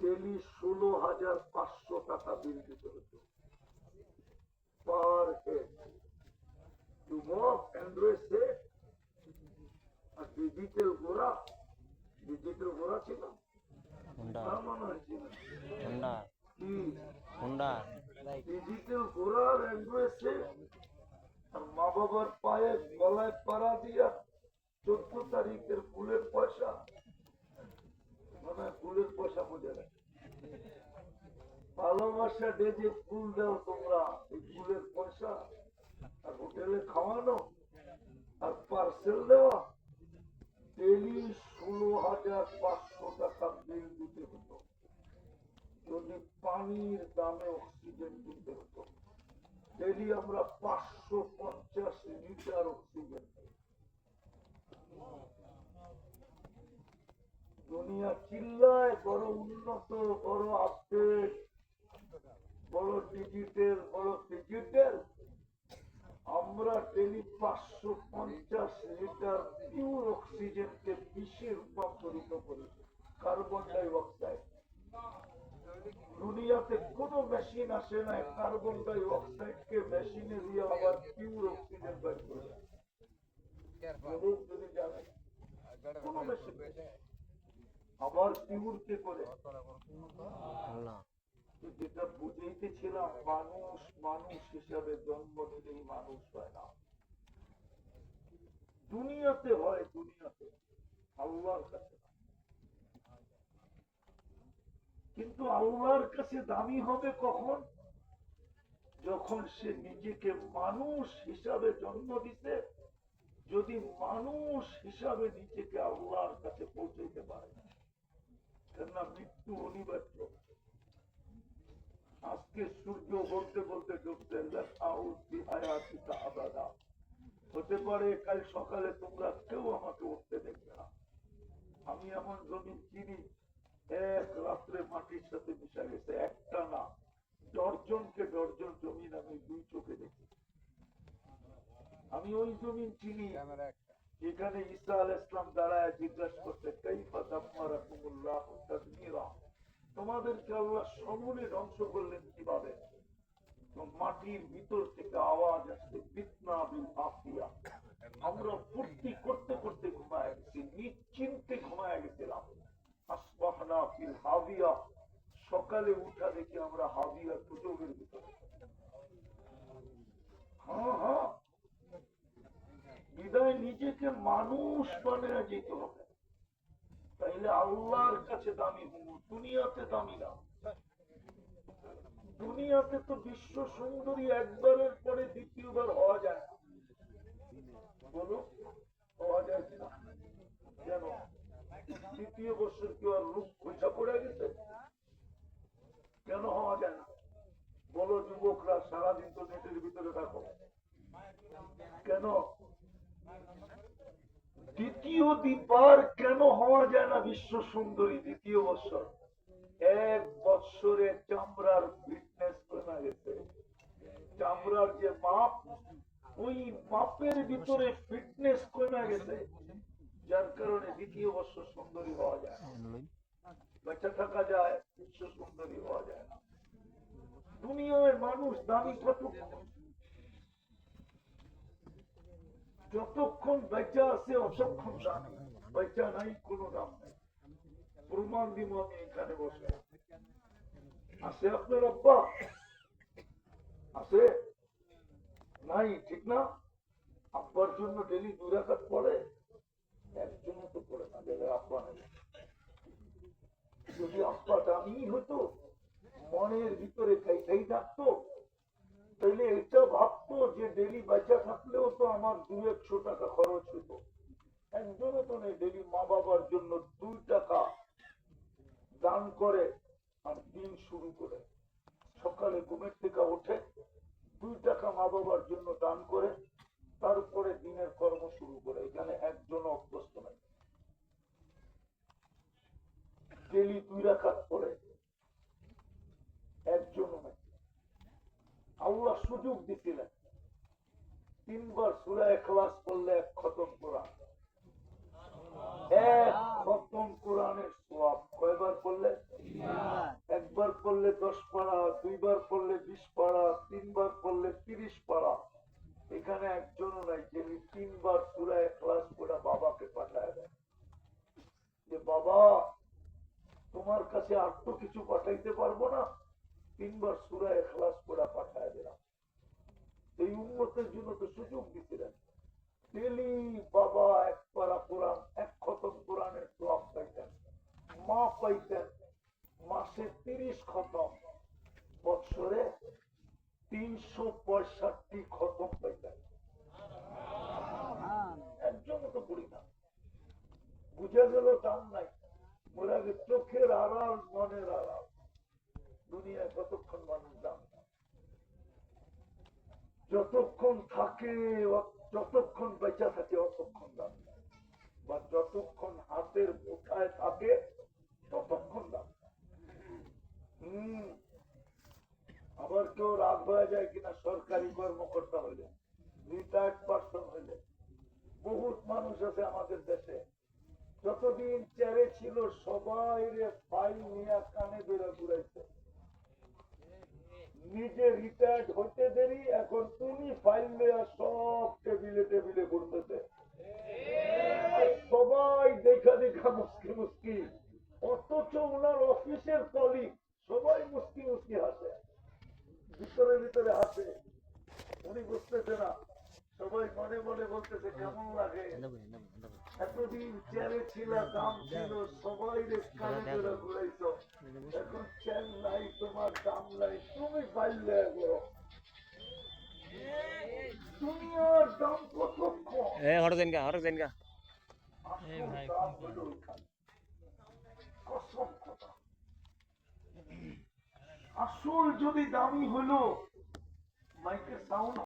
Daily ষোলো হাজার পাঁচশো টাকা বিল দিতে হতো। Per head. অ্যান্ড্রয়েড সেট আর ডিজিটাল গোড়া ডিজিটাল গোড়া ছিল। ডিজিটাল অ্যান্ড্রয়েড সেট আর মা বাবার পায়ে গলায় পাড়া দিয়া চোদ্দ তারিখের ফুলের পয়সা মানে ফুলের পয়সা বোঝা যায় ভালোবাসা ডে যে ফুল দাও তোমরা, এই ফুলের পয়সা আর হোটেলে খাওয়ানো আর পার্সেল দেওয়া ডেলি ষোলো হাজার পাঁচশো টাকা বিল দিতে হতো। যদি পানির দামে অক্সিজেন দিতে হতো। ডেলি আমরা পাঁচশো পঞ্চাশ লিটার অক্সিজেন। দুনিয়া চিল্লায় বড় উন্নত বড় আপডেট বড় ডিজিটাল বড় ডিজিটাল আমরা ডেলি পাঁচশো পঞ্চাশ লিটার পিওর অক্সিজেনকে বিষে রূপান্তরিত করি কার্বন ডাই অক্সাইড দুনিয়াতে কোনো মেশিন আসে না কার্বন ডাই অক্সাইডকে মেশিনে দিয়ে আবার পিওর অক্সিজেন বের করে কোনো মেশিন আবার করে? যেটা বুঝাইতেছিলাম মানুষ মানুষ হিসাবে জন্ম নিলেই মানুষ হয় না। দুনিয়াতে হয় দুনিয়াতে। আল্লাহর কাছে কিন্তু আল্লাহর কাছে দামি হবে কখন? যখন সে নিজেকে মানুষ হিসাবে জন্ম দিতে যদি মানুষ হিসাবে নিজেকে আল্লাহর কাছে পৌঁছাইতে বলতে বলতে আবাদা। হতে পারে কাল সকালে তোমরা কেউ আমাকে উঠতে দেখবে না। আমি এমন জমি চিনি এক রাত্রে মাটির সাথে মিশা গেছে একটা না। ডর্জনকে ডর্জন জমিন আমি দুই চোখে দেখি। আমি ওই জমিন চিনি। যেখানে ঈসা আল ইসলাম দাঁড়ায় জিজ্ঞাসা করতে কাইফা দাম্মারা কুমুল্লাহ তোমাদেরকে আল্লাহ সমূলে ধ্বংস করলেন কীভাবে? মাটির ভিতর থেকে আওয়াজ আসছে বিতনা বিল আফিয়া আমরা ফুর্তি করতে করতে ঘুমায় গেছি, নিশ্চিন্তে ঘুমায় গেছিলাম। আসবাহনা ফিল হাবিয়া, সকালে উঠা দেখি আমরা হাবিয়া সুযোগের ভিতরে। হ্যাঁ হ্যাঁ। বিদায় নিজেকে মানুষ বানিয়ে যেতে হবে। তাইলে আল্লাহর কাছে দামি হব দুনিয়াতে দামি না। দুনিয়াতে তো বিশ্ব সুন্দরী একবারের পরে দ্বিতীয়বার হওয়া যায়। বলো, হওয়া দ্বিতীয় বছর কি আর রূপ খোঁজা পড়ে গেছে? কেন হওয়া যায় না? বলো, যুবকরা সারাদিন তো নেটের ভিতরে থাকো। কেন? দ্বিতীয় দ্বীপার কেন হওয়া যায় না বিশ্ব সুন্দরী? দ্বিতীয় বছর। এক বৎসরে চামড়ার ফিটনেস কমে গেছে চামড়ার যে মাপ ওই মাপের ভিতরে ফিটনেস কমে গেছে। যার কারণে দ্বিতীয় বছর সুন্দরী হওয়া যায় না। বেঁচে থাকা যায়, বিশ্ব সুন্দরী হওয়া যায় না। দুনিয়ায় মানুষ দামি যতক্ষণ বেচা আছে অতক্ষণ দাম বেচা নাই, কোনো দাম নাই। প্রমাণ দিব আমি এখানে বসে। আছে আপনার আব্বা? আছে? নাই, ঠিক না? আব্বার জন্য ডেলি দুই রাখাত পড়ে একজনও তো পড়ে না যাবে আব্বা নেই যদি আব্বা দামি হতো, মনের ভিতরে খাই খাই থাকতো তাহলে এটা ভাবতো যে ডেলি বাচ্চা থাকলেও তো আমার দু একশো টাকা খরচ হতো একজনও তো নেই ডেলি মা বাবার জন্য দুই টাকা দান করে আর দিন শুরু করে। সকালে ঘুমের থেকে ওঠে দুই টাকা মা বাবার জন্য দান করে তারপরে দিনের কর্ম শুরু করে। এখানে একজন অভ্যস্ত নাই। ডেলি দুই রাখাত করে। একজনও নাই। আল্লাহ সুযোগ দিছিলেন। তিনবার সুরা এখলাস করলে এক খতম কোরআন। এক খতম কোরআনের সোয়াব কয়বার করলে দশ পাড়া, দুইবার পড়লে বিশ পাড়া, তিনবার পড়লে তিরিশ পাড়া। এখানে একজনও নাই যিনি তিনবার সুরায় ক্লাস করে বাবাকে পাঠায় দেয়। যে বাবা, তোমার কাছে আর তো কিছু পাঠাইতে পারব না, তিনবার সুরায় ক্লাস করে পাঠায় দিলাম। এই উন্নতের জন্য তো সুযোগ দিছিলেন ডেলি বাবা এক পারা কোরআন এক খতম কোরআনের সব পাইতেন মা পাইতেন মাসে তিরিশ খতম বৎসরে তিনশো পঁয়ষট্টি খতম পাইতেন একজনও তো পড়ি না। বুঝে গেল দাম নাই। আগে চোখের আড়াল মনের আড়াল। দুনিয়ায় কতক্ষণ মানুষ দাম। যতক্ষণ থাকে যতক্ষণ বেঁচা থাকে অতক্ষণ দাম। বা যতক্ষণ হাতের মুঠায় থাকে ততক্ষণ দাম নাই। হম আবার রাগ হয়ে যায় কিনা সরকারি কর্মকর্তা হইলে রিটায়ার্ড পার্সন হইলে। বহুত মানুষ আছে আমাদের দেশে। যতদিন চেয়ারে ছিল, সবাই রে ফাইল নিয়ে কানে ধরে ঘুরাইছে। নিজে রিটায়ার্ড হতে দেরি, এখন উনি ফাইল নেওয়া সব টেবিলে টেবিলে ঘুরতেছে। সবাই দেখা দেখা মুসকি মুসকি, অথচ ওনার অফিসের কলিগ সবাই মুসকি মুসকি হাসে। ভিতরে ভিতরে হাসে উনি বুঝতেছে না। সবাই মনে মনে বলতেছে কেমন লাগে? এতদিন চেয়ারে ছিল দাম ছিল সবাই রে কানে ধরে ঘুরাইছো। এখন চেন নাই তোমার দাম নাই তুমি পাইলে দুনিয়ার দাম কত কম? এ হরে দেন গা হরে দেন গা আসল দাম আসল যদি দামি হলো মাইকের সাউন্ড